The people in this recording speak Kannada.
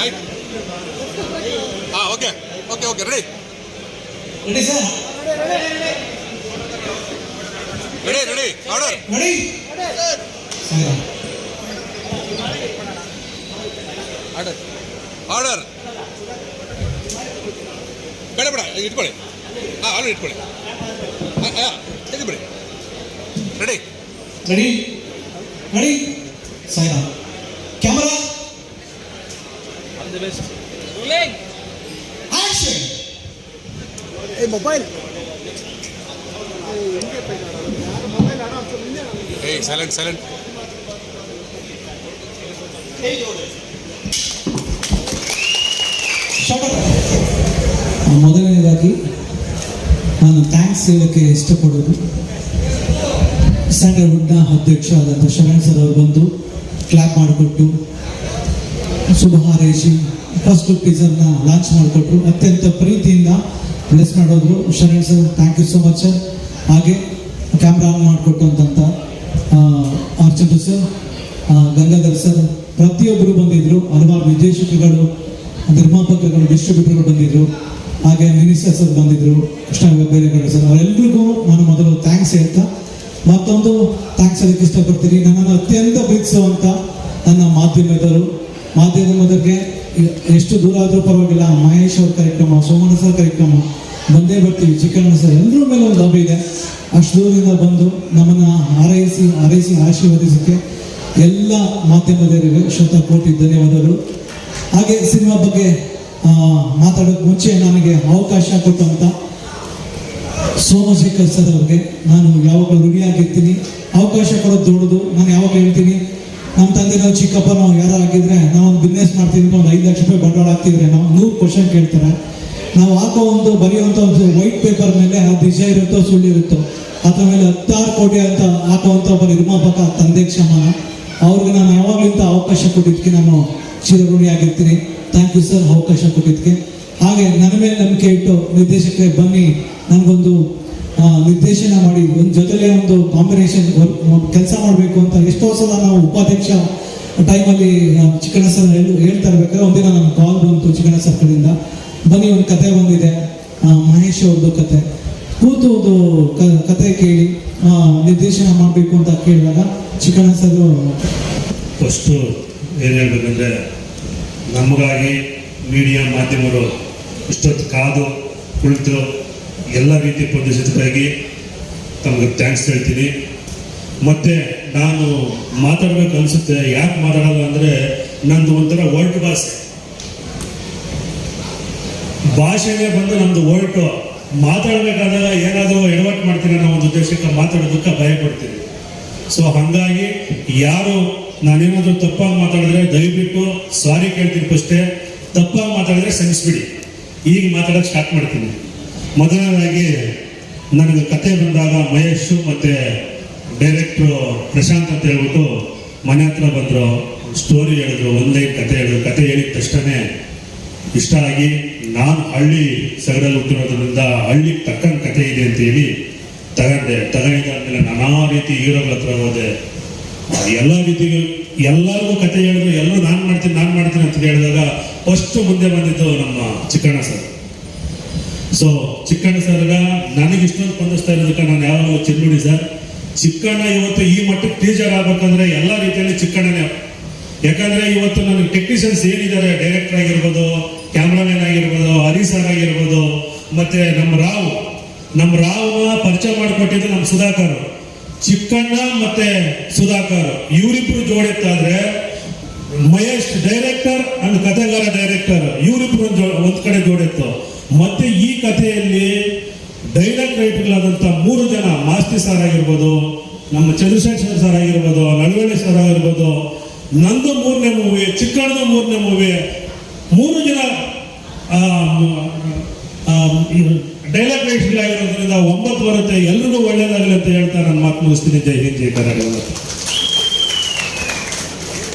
ಆಯ್ತು ಹಾಂ okay okay okay ready ready sir ready ready order ready order order ಬೇಡ ಬೇಡ ಇಟ್ಕೊಳ್ಳಿ. ಹಾಂ ಆರ್ಡರ್ ಇಟ್ಕೊಳ್ಳಿ. ಹಾಂ ಹಾಂ ready ready ready Sairam camera action ಏಯ್ ಸೈಲೆಂಟ್ ಸೈಲೆಂಟ್ ಮೊದಲನೇದಾಗಿ ನಾನು ಥ್ಯಾಂಕ್ಸ್ ಹೇಳೋಕ್ಕೆ ಇಷ್ಟಪಡೋದು. ಸ್ಯಾಂಡಲ್ವುಡ್ನ ಅಧ್ಯಕ್ಷ ಆದಂಥ ಶರಣ್ ಸರ್ ಅವರು ಬಂದು ಕ್ಲಾಪ್ ಮಾಡಿಕೊಟ್ಟು ಹಾರೈಸಿ ಫಸ್ಟ್ ಟೀಸರ್ನ ಲಾಂಚ್ ಮಾಡಿಕೊಟ್ರು. ಅತ್ಯಂತ ಪ್ರೀತಿಯಿಂದ bless ಮಾಡೋದ್ರು. Sharan sir thank you so much sir ಹಾಗೆ ಕ್ಯಾಮ್ರಾ ಆನ್ ಮಾಡಿಕೊಟ್ಟಂತ ಅರ್ಚಂದ್ರ ಸರ್ ಗಂಗಾಧರ್ ಸರ್ ಪ್ರತಿಯೊಬ್ಬರು ಬಂದಿದ್ರು. ಹಲವಾರು ನಿರ್ದೇಶಕಗಳು, ನಿರ್ಮಾಪಕಗಳು ಡಿಸ್ಟ್ರಿಬ್ಯೂಟರ್ ಬಂದಿದ್ರು. ಹಾಗೆ ಮಿನಿಸ್ಟರ್ ಸರ್ ಬಂದಿದ್ರು, ಕೃಷ್ಣ ಸರ್ ಅವರೆಲ್ಲರಿಗೂ ನಾನು ಮೊದಲು ಥ್ಯಾಂಕ್ಸ್ ಹೇಳ್ತಾ, ಮತ್ತೊಂದು ಥ್ಯಾಂಕ್ಸ್ ಅದಕ್ಕೆ ಇಷ್ಟಪಡ್ತೀನಿ. ನನ್ನನ್ನು ಅತ್ಯಂತ ಪ್ರೀತಿಸುವಂಥ ನನ್ನ ಮಾಧ್ಯಮದವರು ಮಾಧ್ಯಮದವರಿಗೆ ಎ- ಎಷ್ಟು ದೂರ ಆದರೂ ಪರವಾಗಿಲ್ಲ. ಮಹೇಶ್ ಅವ್ರ ಕಾರ್ಯಕ್ರಮ ಸೋಮಣ್ಣ ಸರ್ ಕಾರ್ಯಕ್ರಮ ಬಂದೇ ಬರ್ತೀವಿ. ಚಿಕ್ಕಣ್ಣ ಸರ್ ಎಲ್ಲರ ಮೇಲೆ ಒಂದು ಹಬ್ಬ ಇದೆ. ಅಷ್ಟು ದೂರದಿಂದ ಬಂದು ನಮ್ಮನ್ನು ಹಾರೈಸಿ ಹಾರೈಸಿ ಆಶೀರ್ವದಿಸೋಕ್ಕೆ ಎಲ್ಲ ಮಾಧ್ಯಮದವರಿಗೆ ಶತ ಕೋಟಿ ಧನ್ಯವಾದಗಳು. ಹಾಗೆ ಸಿನಿಮಾ ಬಗ್ಗೆ ಆ, ಮಾತಾಡೋಕೆ ಮುಂಚೆ ನನಗೆ ಅವಕಾಶ ಕೊಟ್ಟಂತ ಸೋಮಶೇಖರ್ ಸರ್ ಅವ್ರಿಗೆ ನಾನು ಯಾವಾಗ ಋಣಿಯಾಗಿರ್ತೀನಿ. ಅವಕಾಶ ಕೊಡೋದು ದೊಡ್ಡದು. ನಾನು ಯಾವಾಗ ಹೇಳ್ತೀನಿ? ನಮ್ಮ ತಂದೆ ಚಿಕ್ಕಪ್ಪ ನಾವು ಯಾರು ಆಗಿದ್ರೆ ಒಂದು ಬಿಸ್ನೆಸ್ ಅಂತ ಒಂದು ಐದು ಲಕ್ಷ ರೂಪಾಯಿ ಬಂಡವಾಳ ಹಾಕ್ತಿದ್ರೆ ನಾವು ನೂರು ಕ್ವಶನ್ ಕೇಳ್ತಾರೆ. ನಾವು ಹಾಕೋ ಒಂದು ಬರೆಯುವಂಥ ಒಂದು ವೈಟ್ ಪೇಪರ್ ಮೇಲೆ ಅದು ನಿಜ ಇರುತ್ತೋ, ಸುಳ್ಳು ಇರುತ್ತೋ, ಅದ್ರ ಮೇಲೆ ಹತ್ತಾರು ಕೋಟಿ ಅಂತ ಹಾಕುವಂಥ ಒಬ್ಬ ನಿರ್ಮಾಪಕ ತಂದೆ ಕ್ಷಮ ಅವ್ರಿಗೆ ನಾನು ಯಾವಾಗಲಿಂದ ಅವಕಾಶ ಕೊಟ್ಟಿದ್ದಕ್ಕೆ ನಾನು ಚಿರಋಣಿಯಾಗಿರ್ತೀನಿ ಥ್ಯಾಂಕ್ ಯು ಸರ್ ಅವಕಾಶ ಕೊಟ್ಟಿದ್ದಕ್ಕೆ. ಹಾಗೆ ನನ್ನ ಮೇಲೆ ನಂಬಿಕೆ ಇಟ್ಟು ನಿರ್ದೇಶಕರೇ ಬನ್ನಿ. ನನಗೊಂದು ನಿರ್ದೇಶನ ಮಾಡಿ ಒಂದು ಜೊತೆಲೆ ಒಂದು ಕಾಂಬಿನೇಷನ್ ಕೆಲಸ ಮಾಡಬೇಕು ಅಂತ ಎಷ್ಟೋ ಸಲ ನಾವು ಉಪಾಧ್ಯಕ್ಷ ಟೈಮಲ್ಲಿ ಚಿಕ್ಕಣ್ಣ ಸರ್ ಹೇಳಿ ಹೇಳ್ತಾ ಇರ್ಬೇಕಾದ್ರೆ ಒಂದಿನ ನನ್ನ ಕಾಲ್ ಬಂತು ಚಿಕ್ಕಣ್ಣ ಸರ್ ಕಡೆಯಿಂದ. ಬನ್ನಿ, ಒಂದು ಕತೆ ಬಂದಿದೆ. ಮಹೇಶ್ ಅವ್ರದ್ದು ಕತೆ. ಕೂತು ಒಂದು ಕತೆ ಕೇಳಿ ನಿರ್ದೇಶನ ಮಾಡಬೇಕು ಅಂತ ಕೇಳಿದಾಗ ಚಿಕ್ಕಣ್ಣ ಸರ್ ಫಸ್ಟು ಏನು ಹೇಳಬೇಕಂದ್ರೆ, ನಮಗಾಗಿ ಮೀಡಿಯಾ ಮಾಧ್ಯಮರು ಇಷ್ಟೊತ್ತು ಕಾದು ಕುಳಿತು ಎಲ್ಲ ರೀತಿ ಪಬ್ಲಿಸಿಟಿಗಾಗಿ ತಮಗೆ ಥ್ಯಾಂಕ್ಸ್ ಹೇಳ್ತೀನಿ. ಮತ್ತು ನಾನು ಮಾತಾಡ್ಬೇಕು ಅನಿಸುತ್ತೆ. ಯಾಕೆ ಮಾತಾಡಲ್ಲ ಅಂದರೆ ನಂದು ಒಂಥರ ವರ್ಲ್ಡ್ ಭಾಷೆ. ಭಾಷೆಗೆ ಬಂದು ನಮ್ಮದು ವರ್ಲ್ಡ್ ಮಾತಾಡಬೇಕಾದಾಗ ಏನಾದರೂ ಎಡವಟ್ ಮಾಡ್ತೀನಿ ಅನ್ನೋ ಒಂದು ಉದ್ದೇಶಕ್ಕೆ ಮಾತಾಡೋದಕ್ಕೆ ಭಯ ಪಡ್ತೀನಿ. ಸೊ ಹಾಗಾಗಿ ಯಾರು ನಾನೇನಾದರೂ ತಪ್ಪಾಗಿ ಮಾತಾಡಿದ್ರೆ ದಯವಿಟ್ಟು ಸಾರಿ ಕೇಳ್ತೀನಿ ಫಸ್ಟೇ. ತಪ್ಪಾಗಿ ಮಾತಾಡಿದ್ರೆ ಕ್ಷಮಿಸ್ಬಿಡಿ. ಈಗ ಮಾತಾಡೋಕೆ ಸ್ಟಾರ್ಟ್ ಮಾಡ್ತೀನಿ. ಮೊದಲನೇದಾಗಿ ನನಗೆ ಕತೆ ಬಂದಾಗ ಮಹೇಶ್ ಮತ್ತು ಡೈರೆಕ್ಟ್ರು ಪ್ರಶಾಂತ್ ಅಂತ ಹೇಳ್ಬಿಟ್ಟು ಮನೆ ಹತ್ರ ಬಂದರು ಸ್ಟೋರಿ ಹೇಳಿದ್ರು, ಒಂದೇ ಕತೆ ಹೇಳಿದ್ರು. ಕತೆ ಹೇಳಿದ ತಕ್ಷಣ ಇಷ್ಟ ಆಗಿ ನಾನು ಹಳ್ಳಿ ಸಗಡಲ್ಲಿ ಹುಟ್ಟಿರೋದ್ರಿಂದ ಹಳ್ಳಿ ತಕ್ಕಂಗೆ ಕತೆ ಇದೆ ಅಂತ ಹೇಳಿ ತಗೊಂಡೆ. ತಗೊಂಡಿದ್ದಾದ್ಮೇಲೆ ನಾನಾ ರೀತಿ ಹೀರೋಗಳ ಹತ್ರ ಹೋದೆ. ಎಲ್ಲ ರೀತಿಗೂ ಎಲ್ಲರಿಗೂ ಕತೆ ಹೇಳಿದ್ರು, ಎಲ್ಲರೂ ನಾನು ಮಾಡ್ತೀನಿ ನಾನು ಮಾಡ್ತೀನಿ ಅಂತ ಹೇಳಿದಾಗ ಫಸ್ಟ್ ಮುಂದೆ ಬಂದಿದ್ದು ನಮ್ಮ ಚಿಕ್ಕಣ್ಣ ಸರ್. ಸೊ ಚಿಕ್ಕಣ್ಣ ಸರ್ಗ ನನಗೆ ಇಷ್ಟೊಂದು ಸ್ಪಂದಿಸ್ತಾ ಇರೋದಕ್ಕೆ ನಾನು ಯಾವಾಗಲೂ ಚಿನ್ನುಡಿ ಸರ್ ಚಿಕ್ಕಣ್ಣ ಇವತ್ತು ಈ ಮಟ್ಟಕ್ಕೆ ಟೀಚರ್ ಆಗ್ಬೇಕಂದ್ರೆ ಎಲ್ಲ ರೀತಿಯಲ್ಲಿ ಚಿಕ್ಕಣ್ಣನೇ ಯಾಕಂದ್ರೆ ಇವತ್ತು ನನಗೆ ಟೆಕ್ನಿಷಿಯನ್ಸ್ ಏನಿದ್ದಾರೆ? ಡೈರೆಕ್ಟರ್ ಆಗಿರ್ಬೋದು ಕ್ಯಾಮ್ರಾಮನ್ ಆಗಿರ್ಬೋದು, ಹರಿ ಸರ್ ಆಗಿರ್ಬೋದು, ಮತ್ತೆ ನಮ್ಮ ರಾವ್. ನಮ್ಮ ರಾವ್ ಪರಿಚಯ ಮಾಡಿಕೊಟ್ಟಿದ್ದು ನಮ್ಮ ಸುಧಾಕರ್. ಚಿಕ್ಕಣ್ಣ ಮತ್ತೆ ಸುಧಾಕರ್. ಇವರಿಬ್ರು ಜೋಡೆತ್ತಾದ್ರೆ ಮಹೇಶ್ ಡೈರೆಕ್ಟರ್ ಅಂಡ್ ಕಥೆಗಾರ ಡೈರೆಕ್ಟರ್ ಇವರಿಬ್ರು ಒಂದ್ ಕಡೆ ಜೋಡಿತ್ತು. ಮತ್ತೆ ರೈಟರ್ಗಳಾದಂಥ ಮೂರು ಜನ ಮಾಸ್ತಿ ಸರ್ ಆಗಿರ್ಬೋದು, ನಮ್ಮ ಚಂದ್ರಶೇಖರ್ ಸರ್ ಆಗಿರ್ಬೋದು ನಳವಳ್ಳಿ ಸರ್ ಆಗಿರ್ಬೋದು, ನಂದು ಮೂರನೇ ಮೂವಿ ಚಿಕ್ಕಣ್ಣದ ಮೂರನೇ ಮೂವಿ ಮೂರು ಜನ ಡೈಲಾಗ್ ಆಗಿರೋದ್ರಿಂದ ಒಂಬತ್ತು ಬರುತ್ತೆ, ಎಲ್ರಿಗೂ ಒಳ್ಳೇದಾಗಲಿ ಅಂತ ಹೇಳ್ತಾ ನನ್ನ ಮಾತು ಮುಗಿಸ್ತೀನಿ. ಜೈ ಹಿಂದ್, ಜೈ ಕರ್ನಾಟಕ